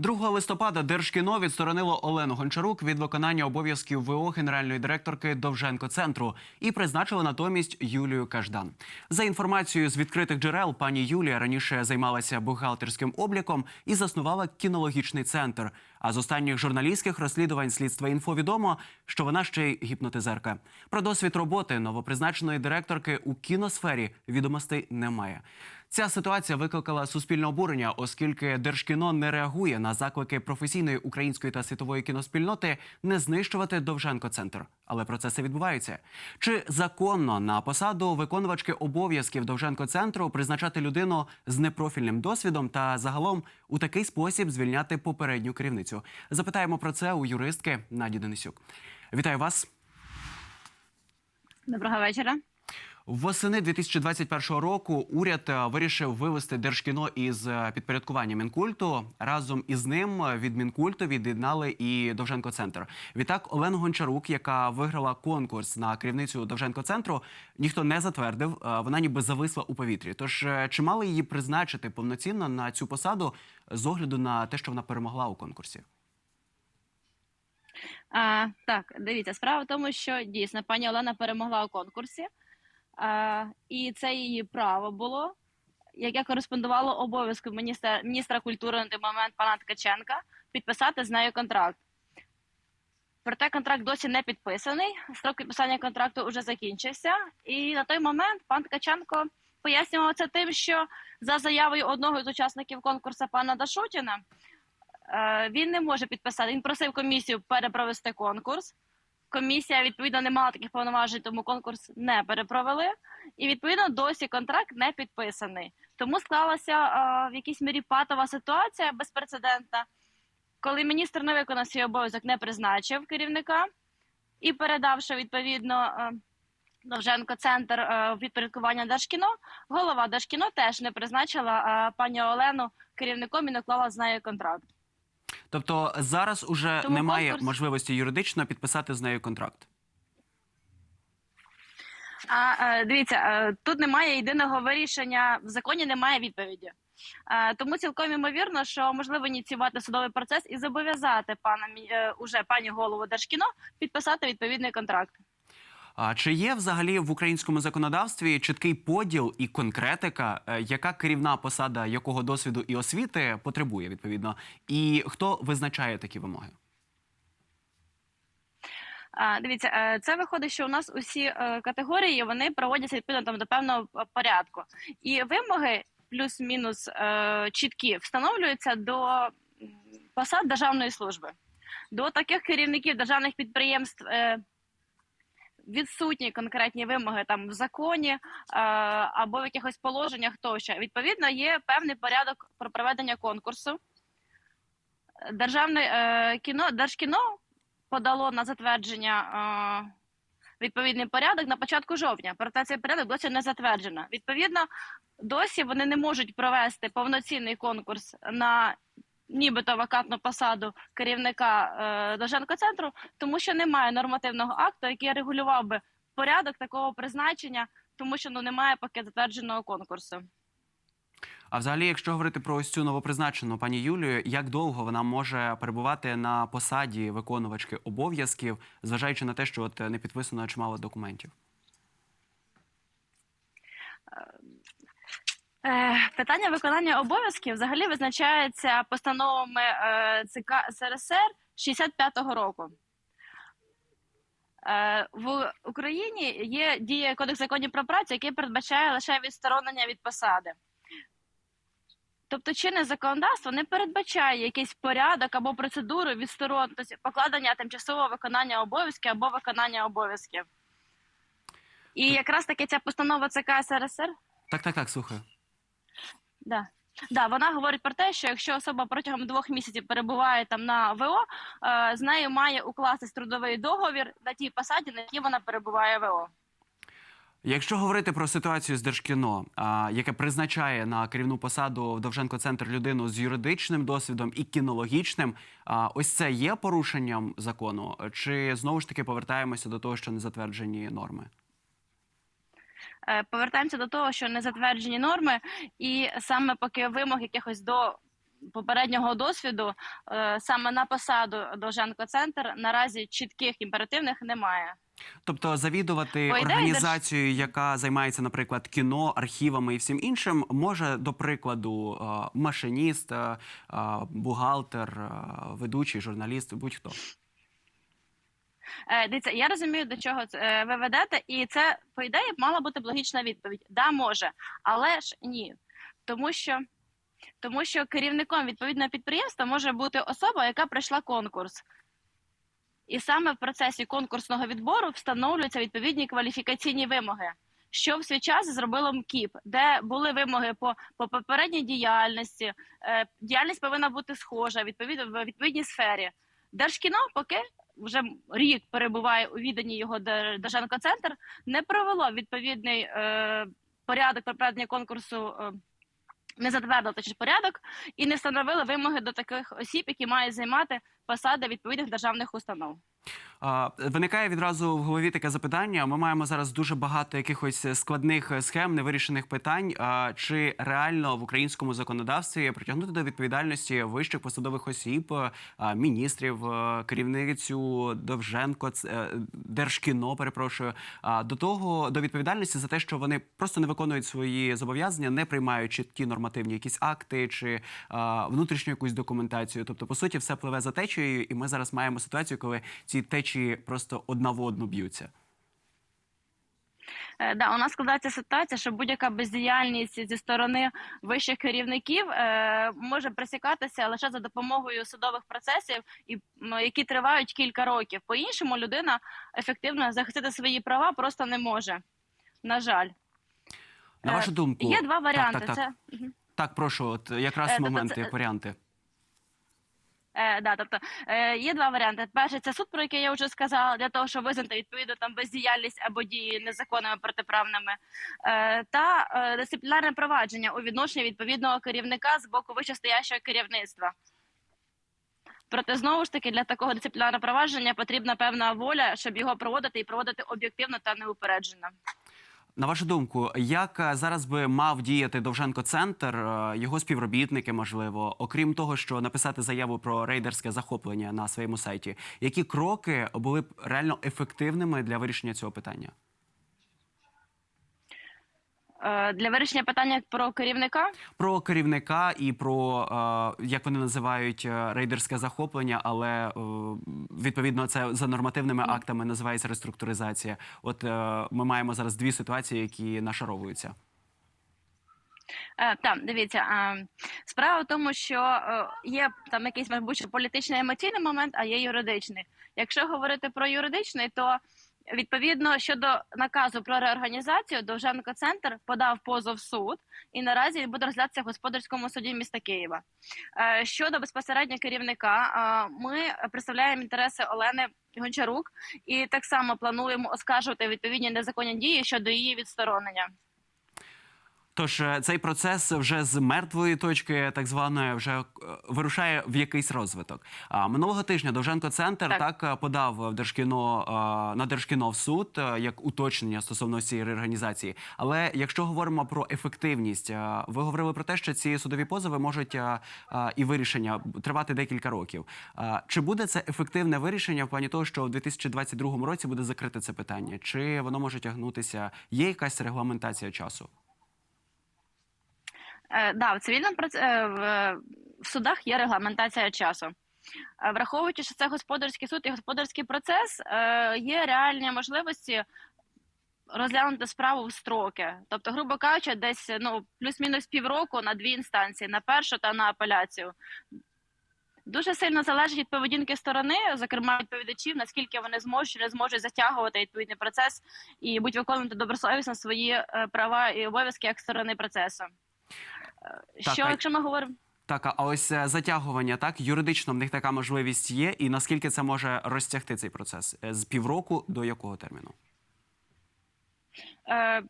2 листопада Держкіно відсторонило Олену Гончарук від виконання обов'язків ВО генеральної директорки Довженко центру і призначили натомість Юлію Каждан. За інформацією з відкритих джерел, пані Юлія раніше займалася бухгалтерським обліком і заснувала кінологічний центр. А з останніх журналістських розслідувань слідства інфо відомо, що вона ще й гіпнотизерка. Про досвід роботи новопризначеної директорки у кіносфері відомостей немає. Ця ситуація викликала суспільне обурення, оскільки Держкіно не реагує на заклики професійної української та світової кіноспільноти не знищувати Довженко центр. Але процеси відбуваються. Чи законно на посаду виконувачки обов'язків Довженко центру призначати людину з непрофільним досвідом та загалом у такий спосіб звільняти попередню керівницю? Запитаємо про це у юристки Наді Денисюк. Вітаю вас. Доброго вечора. Восени 2021 року уряд е, вирішив вивести держкіно із е, підпорядкування Мінкульту. Разом із ним від Мінкульту від'єднали і Довженко Центр. Відтак Олену Гончарук, яка виграла конкурс на керівницю Довженко центру, ніхто не затвердив. е, Вона ніби зависла у повітрі. Тож чи мали її призначити повноцінно на цю посаду з огляду на те, що вона перемогла у конкурсі? А, так, дивіться, справа в тому, що дійсно пані Олена перемогла у конкурсі, і це її право було, яке кореспондувало обов'язку міністра, міністра культури на той момент пана Ткаченка підписати з нею контракт. Проте контракт досі не підписаний. Строк підписання контракту вже закінчився. І на той момент пан Ткаченко пояснював це тим, що за заявою одного з учасників конкурсу пана Дашутіна Е, Він не може підписати. Він просив комісію перепровести конкурс. Комісія відповідно не мала таких повноважень, тому конкурс не перепровели. І відповідно досі контракт не підписаний. Тому склалася е, в якійсь мірі патова ситуація безпрецедентна, коли міністр не виконав свій обов'язок, не призначив керівника і передавши відповідно. е, Довженко центр е, в підпорядкування Держкіно. Голова Держкіно теж не призначила пані Олену керівником і не клала з нею контракт. Тобто зараз уже Тому немає конкурс- можливості юридично підписати з нею контракт. А дивіться, тут немає єдиного вирішення, в законі немає відповіді. Тому цілком імовірно, що можливо ініціювати судовий процес і зобов'язати пана е, уже пані голову Держкіно підписати відповідний контракт. А чи є взагалі в українському законодавстві чіткий поділ і конкретика, е, яка керівна посада якого досвіду і освіти потребує відповідно, і хто визначає такі вимоги? Дивіться, е, це виходить, що у нас усі е, категорії вони проводяться відповідно там до певного порядку, і вимоги плюс-мінус чіткі встановлюються до посад державної служби. До таких керівників державних підприємств відсутні конкретні вимоги там в законі е, або в якихось положеннях тощо. Відповідно, є певний порядок про проведення конкурсу. Державне е, кіно, Держкіно подало на затвердження е, відповідний порядок на початку жовтня. Проте цей порядок досі не затверджено. Відповідно, досі вони не можуть провести повноцінний конкурс на нібито вакантну посаду керівника е, Довженко центру, тому що немає нормативного акту, який регулював би порядок такого призначення, тому що ну немає поки затвердженого конкурсу. А взагалі, якщо говорити про ось цю новопризначену пані Юлію, як довго вона може перебувати на посаді виконувачки обов'язків, зважаючи на те, що от не підписано чимало документів? Питання виконання обов'язків взагалі визначається постановами е, ЦК СРСР 65-го року. Е, В Україні є діє Кодекс законів про працю, який передбачає лише відсторонення від посади. Тобто чинне законодавство не передбачає якийсь порядок або процедуру відсторон, тобто покладення тимчасового виконання обов'язків або виконання обов'язків. І якраз таки ця постанова ЦК СРСР Так, так, так, слухаю. Да. Да, вона говорить про те, що якщо особа протягом двох місяців перебуває там на ВО, е, з нею має укластись трудовий договір на тій посаді, на якій вона перебуває ВО. Якщо говорити про ситуацію з Держкіно, яке призначає на керівну посаду в Довженко центр людину з юридичним досвідом і кінологічним, ось це є порушенням закону, чи знову ж таки повертаємося до того, що не затверджені норми? Е, Повертаємося до того, що не затверджені норми, і саме поки вимог якихось до попереднього досвіду е, саме на посаду Довженко Центр наразі чітких імперативних немає. Тобто завідувати ідеї, організацією, яка займається, наприклад, кіно, архівами і всім іншим, може до прикладу е, машиніст, бухгалтер, ведучий, журналіст, будь-хто. Е, Дивіться, я розумію, до чого е, ви ведете, і це по ідеї мала бути логічна відповідь. Да, може, але ж ні. Тому що, тому що керівником відповідного підприємства може бути особа, яка пройшла конкурс. І саме в процесі конкурсного відбору встановлюються відповідні кваліфікаційні вимоги. Що в свій час зробило МКІП, де були вимоги по, по попередній діяльності, е, діяльність повинна бути схожа відповідно в відповідній сфері. Держкіно поки вже рік перебуває у віданні його Дер- Держенко-центр, не провело відповідний е, порядок проведення конкурсу. Е, не затвердила точніше порядок і не встановили вимоги до таких осіб, які мають займати посади відповідних державних установ. Виникає відразу в голові таке запитання. Ми маємо зараз дуже багато якихось складних схем, невирішених питань. Чи реально в українському законодавстві притягнути до відповідальності вищих посадових осіб, міністрів, а, керівницю Довженко, ц- е, Держкіно, перепрошую, до того до відповідальності за те, що вони просто не виконують свої зобов'язання, не приймають чіткі нормативні якісь акти чи внутрішню якусь документацію. Тобто, по суті, все пливе за течією, і ми зараз маємо ситуацію, коли ці течії просто одна в одну б'ються. Е, Да, у нас складається ситуація, що будь-яка бездіяльність зі сторони вищих керівників е, може пресікатися лише за допомогою судових процесів, і які тривають кілька років. По іншому людина ефективно захистити свої права просто не може. На жаль, На Е, вашу думку, є два варіанти. Так, так, так. Це так прошу, от якраз Е, тобто моменти, це- варіанти. Е, да, тобто е, є два варіанти. Перший це суд, про який я вже сказала, для того, щоб визнати відповідно там бездіяльність або дії незаконними протиправними, е, та е, дисциплінарне провадження у відношенні відповідного керівника з боку вищестоящого керівництва. Проте знову ж таки для такого дисциплінарного провадження потрібна певна воля, щоб його проводити і проводити об'єктивно та неупереджено. На вашу думку, як е, зараз би мав діяти Довженко Центр, е, його співробітники, можливо, окрім того, що написати заяву про рейдерське захоплення на своєму сайті, які кроки були б реально ефективними для вирішення цього питання? Е, Для вирішення питання про керівника Про керівника і про е, як вони називають е, рейдерське захоплення, але відповідно це за нормативними актами називається реструктуризація. От ми маємо зараз дві ситуації, які нашаровуються. Так, дивіться, справа в тому, що є там якийсь, мабуть, політичний емоційний момент, а є юридичний. Якщо говорити про юридичний, то відповідно щодо наказу про реорганізацію, Довженко Центр подав позов суд і наразі він буде розглядатися в господарському суді міста Києва. Е, Щодо безпосередньо керівника, е, ми представляємо інтереси Олени Гончарук і так само плануємо оскаржувати відповідні незаконні дії щодо її відсторонення. Тож е, цей процес вже з мертвої точки, так званої, вже е, вирушає в якийсь розвиток. А минулого тижня Довженко Центр так, Так. е, подав в Держкіно на Держкіно в суд як уточнення стосовно цієї реорганізації. Але якщо говоримо про ефективність, ви говорили про те, що ці судові позови можуть і вирішення тривати декілька років. Чи буде це ефективне вирішення в плані того, що в 2022 році буде закрите це питання? Чи воно може тягнутися? Є якась регламентація часу? Е, да, в цивільному проц... е, в, судах є регламентація часу. Е, Враховуючи, що це господарський суд і господарський процес, е, є реальні можливості розглянути справу в строки. Тобто, грубо кажучи, десь ну, плюс-мінус півроку на дві інстанції: на першу та на апеляцію. Дуже сильно залежить від поведінки сторони, зокрема відповідачів, наскільки вони зможуть чи не зможуть затягувати відповідний процес і будуть виконувати добросовісно свої права і обов'язки як сторони процесу. Е, Так, Що, а- якщо ми говоримо? Так, а ось е, затягування, так юридично в них така можливість є, і наскільки це може розтягти цей процес Е, з півроку до якого терміну? Е,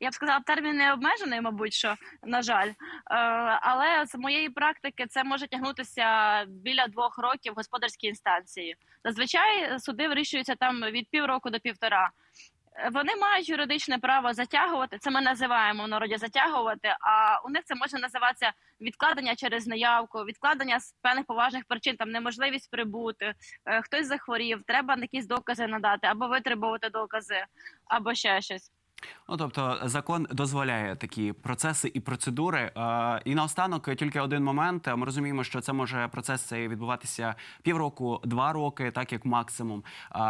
я б сказала, термін не обмежений, мабуть, що на жаль. Е, але з моєї практики це може тягнутися біля двох років в господарській інстанції. Зазвичай суди вирішуються там від півроку до півтора. Вони мають юридичне право затягувати. Це ми називаємо в народі затягувати. А у них це може називатися відкладення через неявку, відкладення з певних поважних причин, там неможливість прибути, е, хтось захворів, треба якісь докази надати, або витребувати докази, або ще щось. Ну тобто закон дозволяє такі процеси і процедури. Е, І наостанок тільки один момент. Ми розуміємо, що це може процес цей відбуватися півроку, два роки, так як максимум.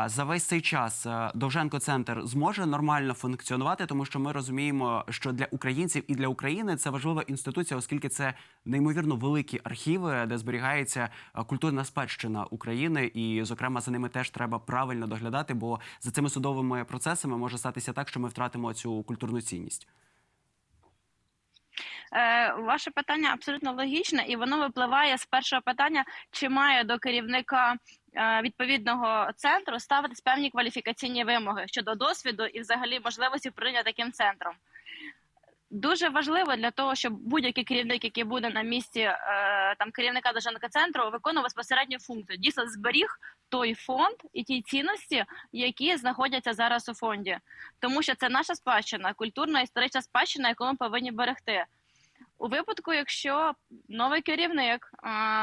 За весь цей час Довженко центр зможе нормально функціонувати, тому що ми розуміємо, що для українців і для України це важлива інституція, оскільки це неймовірно великі архіви, де зберігається культурна спадщина України, і зокрема за ними теж треба правильно доглядати, бо за цими судовими процесами може статися так, що ми втратимо цю культурну цінність. Е, ваше питання абсолютно логічне, і воно випливає з першого питання, чи має до керівника е, відповідного центру ставитись певні кваліфікаційні вимоги щодо досвіду і взагалі можливості прийняти таким центром. Дуже важливо для того, щоб будь-який керівник, який буде на місці е, там керівника державного центру, виконував безпосередню функцію. Дійсно зберіг той фонд і ті цінності, які знаходяться зараз у фонді, тому що це наша спадщина, культурна історична спадщина, яку ми повинні берегти. У випадку, якщо новий керівник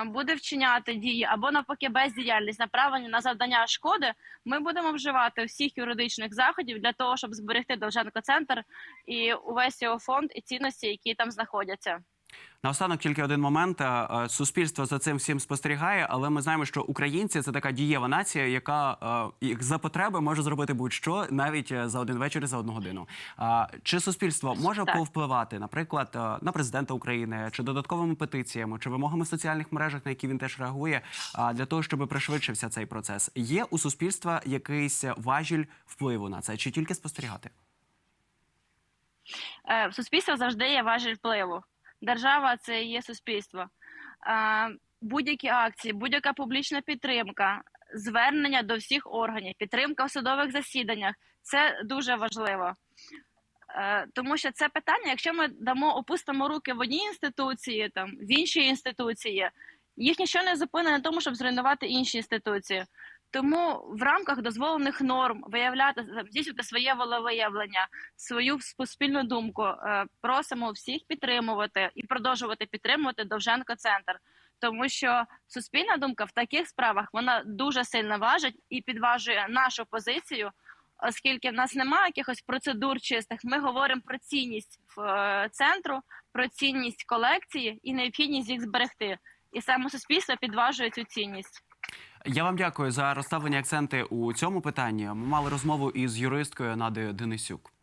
буде вчиняти дії або навпаки бездіяльність, направлені на завдання шкоди, ми будемо вживати всіх юридичних заходів для того, щоб зберегти Довженко центр і увесь його фонд і цінності, які там знаходяться. Наостанок тільки один момент. Е, е, Суспільство за цим всім спостерігає, але ми знаємо, що українці це така дієва нація, яка е, як за потреби може зробити будь-що навіть за один вечір і за одну годину. Чи суспільство може Так. повпливати, наприклад, на президента України, чи додатковими петиціями, чи вимогами в соціальних мережах, на які він теж реагує, для того, щоб пришвидшився цей процес? Є у суспільства якийсь важіль впливу на це, чи тільки спостерігати? В суспільство завжди є важіль впливу. Держава це є суспільство. Будь-які акції, будь-яка публічна підтримка, звернення до всіх органів, підтримка в судових засіданнях це дуже важливо. Е, Тому що це питання, якщо ми дамо опустимо руки в одній інституції, там в іншій інституції, їх нічого не зупине на тому, щоб зруйнувати інші інституції. Тому в рамках дозволених норм виявляти здійснювати своє волевиявлення, свою суспільну думку. Е, Просимо всіх підтримувати і продовжувати підтримувати Довженко центр, тому що суспільна думка в таких справах вона дуже сильно важить і підважує нашу позицію, оскільки в нас немає якихось процедур чистих. Ми говоримо про цінність е, центру, про цінність колекції і необхідність їх зберегти. І саме суспільство підважує цю цінність. Я вам дякую за розставлені акценти у цьому питанні. Ми мали розмову із юристкою Надою Денисюк.